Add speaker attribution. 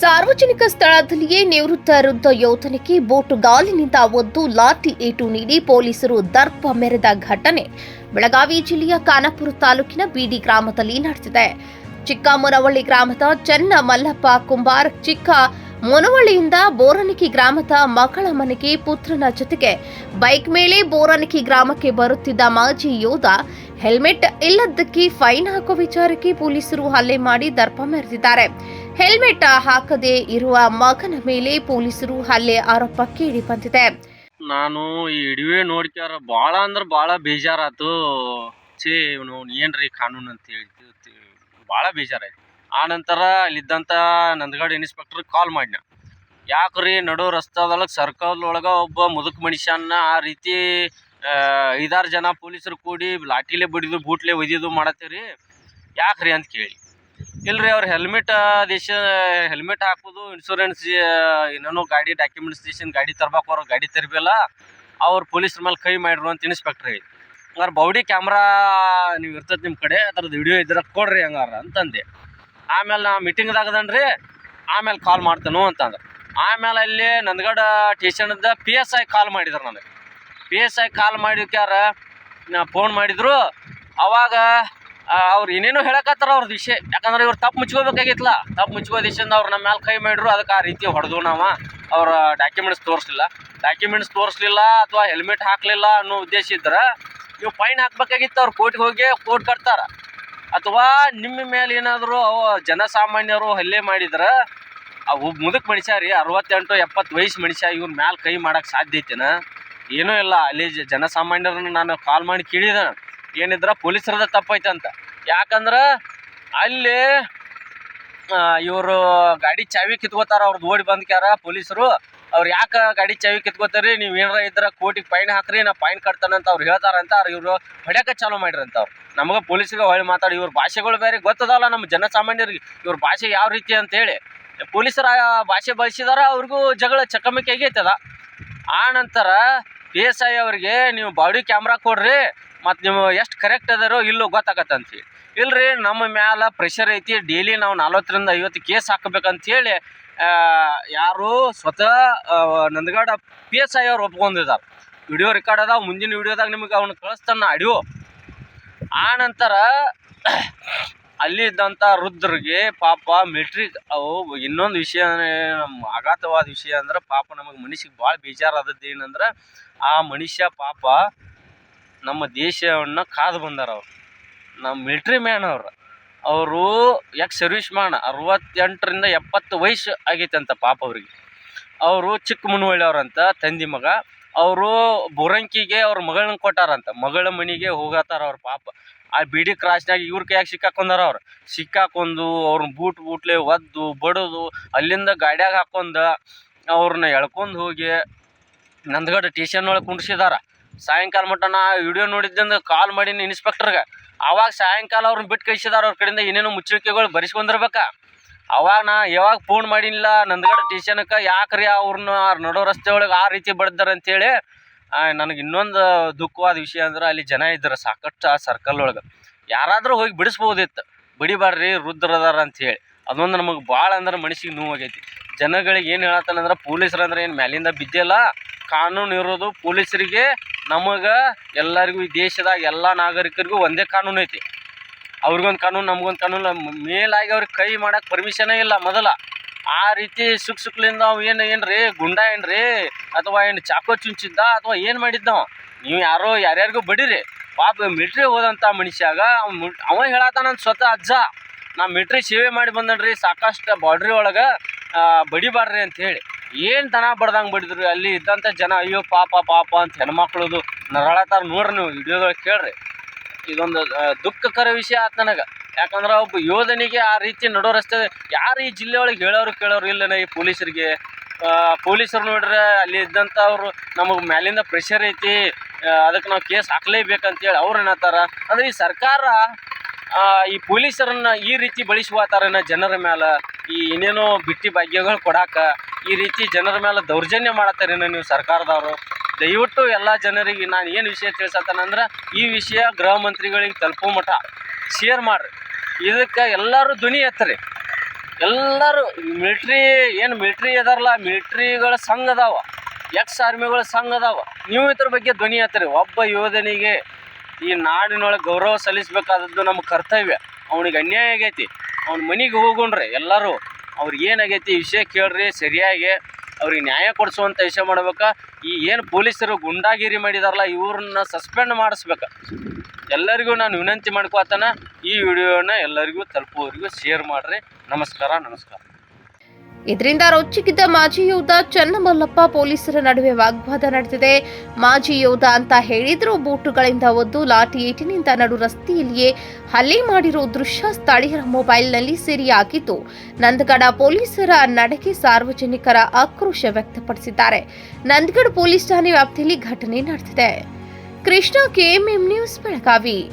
Speaker 1: ಸಾರ್ವಜನಿಕ ಸ್ಥಳದಲ್ಲಿಯೇ ನಿವೃತ್ತ ವೃದ್ಧ ಯೋಧನಿಗೆ ಬೋಟುಗಾಲಿನಿಂದ ಒದ್ದು ಲಾಠಿ ಏಟು ನೀಡಿ ಪೊಲೀಸರು ದರ್ಪ ಮೆರೆದ ಘಟನೆ ಬೆಳಗಾವಿ ಜಿಲ್ಲೆಯ ಖಾನಾಪುರ ತಾಲೂಕಿನ ಬೀಡಿ ಗ್ರಾಮದಲ್ಲಿ ನಡೆದಿದೆ. ಚಿಕ್ಕ ಮುನವಳ್ಳಿ ಗ್ರಾಮದ ಚೆನ್ನ ಮಲ್ಲಪ್ಪ ಕುಂಬಾರ್ ಚಿಕ್ಕ ಮುನವಳ್ಳಿಯಿಂದ ಬೋರನಿಕಿ ಗ್ರಾಮದ ಮಕ್ಕಳ ಮನೆಗೆ ಪುತ್ರನ ಜೊತೆಗೆ ಬೈಕ್ ಮೇಲೆ ಬೋರನಿಕಿ ಗ್ರಾಮಕ್ಕೆ ಬರುತ್ತಿದ್ದ ಮಾಜಿ ಯೋಧ ಹೆಲ್ಮೆಟ್ ಇಲ್ಲದಕ್ಕೆ ಫೈನ್ ಹಾಕುವ ವಿಚಾರಕ್ಕೆ ಪೊಲೀಸರು ಹಲ್ಲೆ ಮಾಡಿ ದರ್ಪ ಮೆರೆದಿದ್ದಾರೆ. ಹೆಲ್ಮೆಟ್ ಹಾಕದೆ ಇರುವ ಮಗನ ಮೇಲೆ ಪೊಲೀಸರು ಹಲ್ಲೆ ಆರೋಪ ಕೇಳಿ ಬಂದಿದೆ.
Speaker 2: ನಾನು ಈ ಇಡಿವೆ ನೋಡ್ಕ್ಯಾರ ಭಾಳ ಅಂದ್ರೆ ಭಾಳ ಬೇಜಾರಾತು. ಛೇ, ಇವನು ಏನ್ರಿ ಕಾನೂನು ಅಂತ ಹೇಳಿ. ಭಾಳ ಬೇಜಾರಾಯ್ತು. ಆ ನಂತರ ಅಲ್ಲಿದ್ದಂಥ ನಂದಗಡ್ ಇನ್ಸ್ಪೆಕ್ಟರ್ ಕಾಲ್ ಮಾಡಿನ. ಯಾಕ್ರಿ ನಡು ರಸ್ತಾದೊಳಗೆ ಸರ್ಕಲ್ ಒಳಗೆ ಒಬ್ಬ ಮುದುಕ ಮನುಷ್ಯನ ಆ ರೀತಿ ಐದಾರು ಜನ ಪೊಲೀಸರು ಕೂಡಿ ಲಾಠಿಲೆ ಬಡಿದು ಬೂಟ್ಲೆ ಒದಿದು ಮಾಡತ್ತೀರಿ ಯಾಕ್ರಿ ಅಂತ ಕೇಳಿ. ಇಲ್ರಿ, ಅವ್ರ ಹೆಲ್ಮೆಟ್ ದೇಶ ಹೆಲ್ಮೆಟ್ ಹಾಕೋದು ಇನ್ಶೂರೆನ್ಸ್ ಏನೇನೋ ಗಾಡಿ ಡಾಕ್ಯುಮೆಂಟ್ಸ್ ಸ್ಟೇಷನ್ ಗಾಡಿ ತರ್ಬೇಕು ಅವ್ರ ಗಾಡಿ ತರಬೇಲ್ಲ ಅವ್ರು ಪೊಲೀಸ್ರ ಮೇಲೆ ಕೈ ಮಾಡಿರು ಅಂತ ಇನ್ಸ್ಪೆಕ್ಟರ್ ಅವ್ರ ಬೌಡಿ ಕ್ಯಾಮ್ರಾ ನೀವು ಇರ್ತೈತೆ ನಿಮ್ಮ ಕಡೆ ಅದ್ರದ್ದು ವಿಡಿಯೋ ಇದ್ರೆ ಕೊಡ್ರಿ ಹಂಗಾರ ಅಂತಂದೆ. ಆಮೇಲೆ ನಾ ಮೀಟಿಂಗ್ದಾಗದನ್ರಿ ಆಮೇಲೆ ಕಾಲ್ ಮಾಡ್ತೇನು ಅಂತಂದ್ರೆ ಆಮೇಲೆ ಅಲ್ಲಿ ನಂದಗಡ ಟೇಷನ್ದ ಪಿ ಎಸ್ ಐ ಕಾಲ್ ಮಾಡಿದ್ರು ನನಗೆ. ಪಿ ಎಸ್ ಐ ಕಾಲ್ ಮಾಡಿದ್ಯಾರ ನಾ ಫೋನ್ ಮಾಡಿದ್ರು. ಅವಾಗ ಅವ್ರು ಏನೇನೋ ಹೇಳಕತ್ತಾರ ಅವ್ರ ವಿಷಯ. ಯಾಕಂದ್ರೆ ಇವ್ರು ತಪ್ಪು ಮುಚ್ಕೋಬೇಕಾಗಿತ್ತಲ್ಲ ತಪ್ಪು ಮುಚ್ಕೋ ದಿಶದಿಂದ ಅವ್ರು ನಮ್ಮ ಮೇಲೆ ಕೈ ಮಾಡಿದ್ರು ಅದಕ್ಕೆ ಆ ರೀತಿ ಹೊಡೆದು ನಾವು ಅವ್ರ ಡಾಕ್ಯುಮೆಂಟ್ಸ್ ತೋರಿಸಲಿಲ್ಲ. ಡಾಕ್ಯುಮೆಂಟ್ಸ್ ತೋರಿಸ್ಲಿಲ್ಲ ಅಥವಾ ಹೆಲ್ಮೆಟ್ ಹಾಕಲಿಲ್ಲ ಅನ್ನೋ ಉದ್ದೇಶ ಇದ್ರೆ ನೀವು ಫೈನ್ ಹಾಕ್ಬೇಕಾಗಿತ್ತು ಅವ್ರು ಕೋರ್ಟ್ಗೆ ಹೋಗಿ ಕೋರ್ಟ್ ಕಟ್ತಾರ. ಅಥವಾ ನಿಮ್ಮ ಮೇಲೆ ಏನಾದರೂ ಜನಸಾಮಾನ್ಯರು ಹಲ್ಲೆ ಮಾಡಿದ್ರೆ ಅವು ಮುದುಕ್ ಮನುಷ್ಯ ರೀ, ಅರವತ್ತೆಂಟು ಎಪ್ಪತ್ತು ವಯಸ್ಸು ಮನುಷ್ಯ ಇವ್ರ ಮ್ಯಾಲೆ ಕೈ ಮಾಡಕ್ಕೆ ಸಾಧ್ಯ ಐತೆನಾ? ಏನೂ ಇಲ್ಲ, ಅಲ್ಲಿ ಜನಸಾಮಾನ್ಯರನ್ನ ನಾನು ಕಾಲ್ ಮಾಡಿ ಕೇಳಿದೆ ಏನಿದ್ರ ಪೊಲೀಸರದ ತಪ್ಪೈತೆ ಅಂತ ಯಾಕಂದ್ರೆ ಅಲ್ಲಿ ಇವರು ಗಾಡಿ ಚಾವಿ ಕಿತ್ಕೋತಾರ ಅವ್ರದ್ದು ಓಡಿ ಬಂದ್ಕ್ಯಾರ ಪೊಲೀಸರು. ಅವ್ರು ಯಾಕೆ ಗಾಡಿ ಚಾವಿ ಕಿತ್ಕೋತಾರಿ? ನೀವು ಏನಾರ ಇದ್ರೆ ಕೋಟಿಗೆ ಫೈನ್ ಹಾಕ್ರಿ, ನಾ ಫೈನ್ ಅಂತ ಅವ್ರು ಹೇಳ್ತಾರಂತ, ಅವ್ರು ಇವರು ಹೊಡ್ಯಾಕ ಚಾಲೂ ಅಂತ ಅವ್ರು. ನಮಗೆ ಪೊಲೀಸಿಗೆ ಹೊಳ್ಳಿ ಮಾತಾಡಿ, ಇವ್ರ ಭಾಷೆಗಳು ಬೇರೆ ಗೊತ್ತದಲ್ಲ ನಮ್ಮ ಜನಸಾಮಾನ್ಯರಿಗೆ. ಇವ್ರ ಭಾಷೆ ಯಾವ ರೀತಿ ಅಂತೇಳಿ. ಪೊಲೀಸರ ಭಾಷೆ ಬಳಸಿದಾರ, ಅವ್ರಿಗೂ ಜಗಳ ಚಕಮಕಿ ಆಗೈತದ. ಆ ನಂತರ ಪಿ ಎಸ್ ಐ ಅವ್ರಿಗೆ, ನೀವು ಬಾಡಿ ಕ್ಯಾಮ್ರಾ ಕೊಡ್ರಿ ಮತ್ತು ನೀವು ಎಷ್ಟು ಕರೆಕ್ಟ್ ಅದಾರೋ ಇಲ್ಲೋ ಗೊತ್ತಾಗತ್ತಂತ. ಇಲ್ರಿ, ನಮ್ಮ ಮ್ಯಾಲ ಪ್ರೆಷರ್ ಐತಿ ಡೈಲಿ ನಾವು ನಲ್ವತ್ತರಿಂದ ಐವತ್ತು ಕೇಸ್ ಹಾಕಬೇಕಂತೇಳಿ ಯಾರು ಸ್ವತಃ ನಂದಗಾಡ ಪಿ ಎಸ್ ಐ ಅವ್ರು ಒಪ್ಕೊಂಡಿದ್ದಾರೆ ವಿಡಿಯೋ ರೆಕಾರ್ಡ್ ಅದಾವ, ಮುಂದಿನ ವಿಡಿಯೋದಾಗ ನಿಮಗೆ ಅವ್ನು ಕಳಿಸ್ತಾನ ಆಡಿಯೋ ಆ ನಂತರ ಅಲ್ಲಿ ಇದ್ದಂಥ ವೃದ್ಧರಿಗೆ ಪಾಪ ಮೆಟ್ರಿಕ್ ಅವು ಇನ್ನೊಂದು ವಿಷಯ ನಮ್ಮ ಆಘಾತವಾದ ವಿಷಯ ಅಂದ್ರೆ ಪಾಪ ನಮಗೆ ಮನುಷ್ಯಗೆ ಭಾಳ ಬೇಜಾರಾದದ್ದು ಏನಂದ್ರೆ, ಆ ಮನುಷ್ಯ ಪಾಪ ನಮ್ಮ ದೇಶವನ್ನು ಕಾದು ಬಂದಾರ ಅವ್ರು. ನಮ್ಮ ಮಿಲ್ಟ್ರಿ ಮ್ಯಾನ್ ಅವ್ರು. ಅವರು ಯಾಕೆ ಸರ್ವಿಸ್ ಮ್ಯಾನ್ ಅರವತ್ತೆಂಟರಿಂದ ಎಪ್ಪತ್ತು ವಯಸ್ಸು ಆಗೈತೆ ಅಂತ ಪಾಪ ಅವ್ರಿಗೆ. ಅವರು ಚಿಕ್ಕ ಅಂತ ತಂದಿ ಮಗ. ಅವರು ಬುರಂಕಿಗೆ ಅವ್ರ ಮಗಳನ್ನ ಕೊಟ್ಟಾರಂತ. ಮಗಳ ಮನೆಗೆ ಹೋಗತ್ತಾರ ಅವ್ರ ಪಾಪ. ಆ ಬಿಡಿ ಕ್ರಾಸ್ನಾಗ ಇವ್ರ ಕೈಯಾಗ ಸಿಕ್ಕಾಕೊಂಡಾರ ಅವ್ರು. ಸಿಕ್ಕಾಕೊಂಡು ಅವ್ರನ್ನ ಬೂಟ್ ಬೂಟ್ಲೆ ಒದ್ದು, ಬಡದು, ಅಲ್ಲಿಂದ ಗಾಡ್ಯಾಗ ಹಾಕೊಂಡು ಅವ್ರನ್ನ ಎಳ್ಕೊಂಡು ಹೋಗಿ ನಂದಗಡ ಟೇಷನ್ ಒಳಗೆ ಕುಂಡ್ಸಿದಾರ ಸಾಯಂಕಾಲ ಮಟ್ಟ ನಾ ವಿಡಿಯೋ ನೋಡಿದ್ದಂದು ಕಾಲ್ ಮಾಡೀನಿ ಇನ್ಸ್ಪೆಕ್ಟರ್ಗೆ ಅವಾಗ ಸಾಯಂಕಾಲ ಅವ್ರನ್ನ ಬಿಟ್ಟು ಕಳಿಸಿದಾರ, ಅವ್ರ ಕಡೆಯಿಂದ ಏನೇನೋ ಮುಚ್ಚುವಿಕೆಗಳು ಬರೆಸ್ಕೊಂಡಿರ್ಬೇಕ ಅವಾಗ ನಾ ಯಾವಾಗ ಫೋನ್ ಮಾಡಿಲ್ಲ ನಂದಗಡ ಸ್ಟೇಷನ್ಗೆ ಯಾಕ್ರಿ ಅವ್ರನ್ನ ನಡೋ ರಸ್ತೆ ಒಳಗೆ ಆ ರೀತಿ ಬಡ್ದಾರ ಅಂತೇಳಿ ನನಗೆ ಇನ್ನೊಂದು ದುಃಖವಾದ ವಿಷಯ ಅಂದ್ರೆ ಅಲ್ಲಿ ಜನ ಇದ್ದಾರೆ ಸಾಕಷ್ಟು ಆ ಸರ್ಕಲ್ ಒಳಗೆ. ಯಾರಾದರೂ ಹೋಗಿ ಬಿಡಿಸ್ಬೋದಿತ್ತು. ಬಿಡಿಬಾರ್ರಿ ರುದ್ರದಾರ ಅಂತೇಳಿ. ಅದೊಂದು ನಮಗೆ ಭಾಳ ಅಂದ್ರೆ ಮನಸ್ಸಿಗೆ ನೋವಾಗೈತಿ. ಜನಗಳಿಗೆ ಏನು ಹೇಳತ್ತಾನಂದ್ರೆ, ಪೊಲೀಸರು ಅಂದ್ರೆ ಏನು ಮ್ಯಾಲಿಂದ ಬಿದ್ದಿಲ್ಲ. ಕಾನೂನು ಇರೋದು ಪೊಲೀಸರಿಗೆ ನಮಗೆ ಎಲ್ಲರಿಗೂ ಈ ದೇಶದಾಗ ಎಲ್ಲ ನಾಗರಿಕರಿಗೂ ಒಂದೇ ಕಾನೂನು ಐತಿ. ಅವ್ರಿಗೊಂದು ಕಾನೂನು, ನಮಗೊಂದು ಕಾನೂನು. ಮೇಲಾಗಿ ಅವ್ರಿಗೆ ಕೈ ಮಾಡಕ್ಕೆ ಪರ್ಮಿಷನೇ ಇಲ್ಲ ಮೊದಲ. ಆ ರೀತಿ ಸುಕ್ ಸುಕ್ಲಿಂದ ಅವ ಏನು ಏನು ರೀ ಗುಂಡ ಏನು ರೀ ಅಥವಾ ಏನು ಚಾಕೋ ಚುಂಚಿದ್ದ, ಅಥವಾ ಏನು ಮಾಡಿದ್ದವ ನೀವು ಯಾರೋ ಯಾರ್ಯಾರಿಗೂ ಬಡೀರಿ. ಪಾಪ ಮಿಲ್ಟ್ರಿ ಹೋದಂಥ ಮನುಷ್ಯಾಗ ಅವ ಅವ ಹೇಳತ್ತಾನ ಸ್ವತಃ ಅಜ್ಜ. ನಾ ಮಿಲ್ಟ್ರಿ ಸೇವೆ ಮಾಡಿ ಬಂದನ್ರಿ, ಸಾಕಷ್ಟು ಬಾಡ್ರಿ ಒಳಗೆ ಬಡಿಬಾರ್ರಿ ಅಂತ ಹೇಳಿ. ಏನು ದನ ಬಡ್ದಂಗೆ ಬಡಿದ್ರು, ಅಲ್ಲಿ ಇದ್ದಂಥ ಜನ, ಅಯ್ಯೋ ಪಾಪ ಪಾಪ ಅಂತ ಹೆಣ್ಮಕ್ಳದು ನರಳತ್ತಾರ ನೋಡ್ರಿ ನೀವು ವಿಡಿಯೋದೊಳಗೆ ಕೇಳ್ರಿ. ಇದೊಂದು ದುಃಖಕರ ವಿಷಯ ಆತು ನನಗೆ. ಯಾಕಂದ್ರೆ ಒಬ್ಬ ಯೋಧನಿಗೆ ಆ ರೀತಿ ನಡೋ ರಸ್ತೆ, ಯಾರು ಈ ಜಿಲ್ಲೆ ಒಳಗೆ ಹೇಳೋರು ಕೇಳೋರು ಇಲ್ಲ ಈ ಪೊಲೀಸರಿಗೆ? ಪೊಲೀಸರು ನೋಡ್ರೆ ಅಲ್ಲಿ ಇದ್ದಂಥವ್ರು ನಮಗೆ ಮ್ಯಾಲಿಂದ ಪ್ರೆಷರ್ ಐತಿ ಅದಕ್ಕೆ ನಾವು ಕೇಸ್ ಹಾಕ್ಲೇಬೇಕಂತೇಳಿ ಅವ್ರು ಏನತ್ತಾರ ಅಂದ್ರೆ ಈ ಸರ್ಕಾರ ಈ ಪೊಲೀಸರನ್ನ ಈ ರೀತಿ ಬಳಸುವತ್ತಾರನ ಜನರ ಮೇಲೆ ಈ ಏನೇನೋ ಬಿಟ್ಟಿ ಭಾಗ್ಯಗಳು ಕೊಡಾಕ ಈ ರೀತಿ ಜನರ ಮೇಲೆ ದೌರ್ಜನ್ಯ ಮಾಡತ್ತಾರೇನೋ ನೀವು ಸರ್ಕಾರದವರು. ದಯವಿಟ್ಟು ಎಲ್ಲ ಜನರಿಗೆ ನಾನು ಏನು ವಿಷಯ ತಿಳಿಸತ್ತಾನಂದ್ರೆ ಈ ವಿಷಯ ಗೃಹ ಮಂತ್ರಿಗಳಿಗೆ ತಲುಪೋ ಮಠ. ಶೇರ್ ಮಾಡ್ರಿ. ಇದಕ್ಕೆ ಎಲ್ಲರೂ ಧ್ವನಿ ಎತ್ತರಿ. ಎಲ್ಲರೂ ಮಿಲ್ಟ್ರಿ ಏನು ಮಿಲ್ಟ್ರಿ ಅದಾರಲ್ಲ ಮಿಲ್ಟ್ರಿಗಳ ಸಂಘ ಅದಾವ ಎಕ್ಸ್ ಆರ್ಮಿಗಳ ಸಂಘ ಅದಾವ. ನೀವು ಇದ್ರ ಬಗ್ಗೆ ಧ್ವನಿ ಎತ್ತರಿ. ಒಬ್ಬ ಯೋಧನಿಗೆ ಈ ನಾಡಿನೊಳಗೆ ಗೌರವ ಸಲ್ಲಿಸಬೇಕಾದದ್ದು ನಮ್ಮ ಕರ್ತವ್ಯ. ಅವನಿಗೆ ಅನ್ಯಾಯ ಆಗೈತಿ. ಅವ್ನ ಮನೆಗೆ ಹೋಗೊಂಡ್ರೆ ಎಲ್ಲರೂ. ಅವ್ರಿಗೆ ಏನಾಗೈತಿ ವಿಷಯ ಕೇಳ್ರಿ, ಸರಿಯಾಗಿ ಅವ್ರಿಗೆ ನ್ಯಾಯ ಕೊಡಿಸುವಂಥ ವಿಷಯ ಮಾಡ್ಬೇಕಾ. ಈ ಏನು ಪೊಲೀಸರು ಗುಂಡಾಗಿರಿ ಮಾಡಿದಾರಲ್ಲ, ಇವ್ರನ್ನ ಸಸ್ಪೆಂಡ್ ಮಾಡಿಸ್ಬೇಕು. ಎಲ್ಲರಿಗೂ ನಾನು ವಿನಂತಿ ಮಾಡ್ಕೋತಾನ, ಈ ವಿಡಿಯೋನ ಎಲ್ಲರಿಗೂ ತಲುಪುವವರಿಗೂ ಶೇರ್ ಮಾಡ್ರಿ. ನಮಸ್ಕಾರ ನಮಸ್ಕಾರ.
Speaker 1: ಇದರಿಂದ ರೊಚ್ಚಿಗಿದ್ದ ಮಾಜಿ ಯೋಧ ಚನ್ನಮಲ್ಲಪ್ಪ ಪೊಲೀಸರ ನಡುವೆ ವಾಗ್ವಾದ ನಡೆದಿದೆ. ಮಾಜಿ ಯೋಧ ಅಂತ ಹೇಳಿದ್ರು ಬೂಟುಗಳಿಂದ ಒದ್ದು ಲಾಠಿ ಏಟಿನಿಂದ ನಡು ರಸ್ತೆಯಲ್ಲಿಯೇ ಹಲ್ಲೆ ಮಾಡಿರೋ ದೃಶ್ಯ ಸ್ಥಳೀಯರ ಮೊಬೈಲ್ನಲ್ಲಿ ಸೆರೆಯಾಗಿದ್ದು ನಂದಗಡ ಪೊಲೀಸರ ನಡೆಗೆ ಸಾರ್ವಜನಿಕರ ಆಕ್ರೋಶ ವ್ಯಕ್ತಪಡಿಸಿದ್ದಾರೆ. ನಂದಗಡ ಪೊಲೀಸ್ ಠಾಣೆ ವ್ಯಾಪ್ತಿಯಲ್ಲಿ ಘಟನೆ ನಡೆದಿದೆ. Krishna KMM news Belagavi.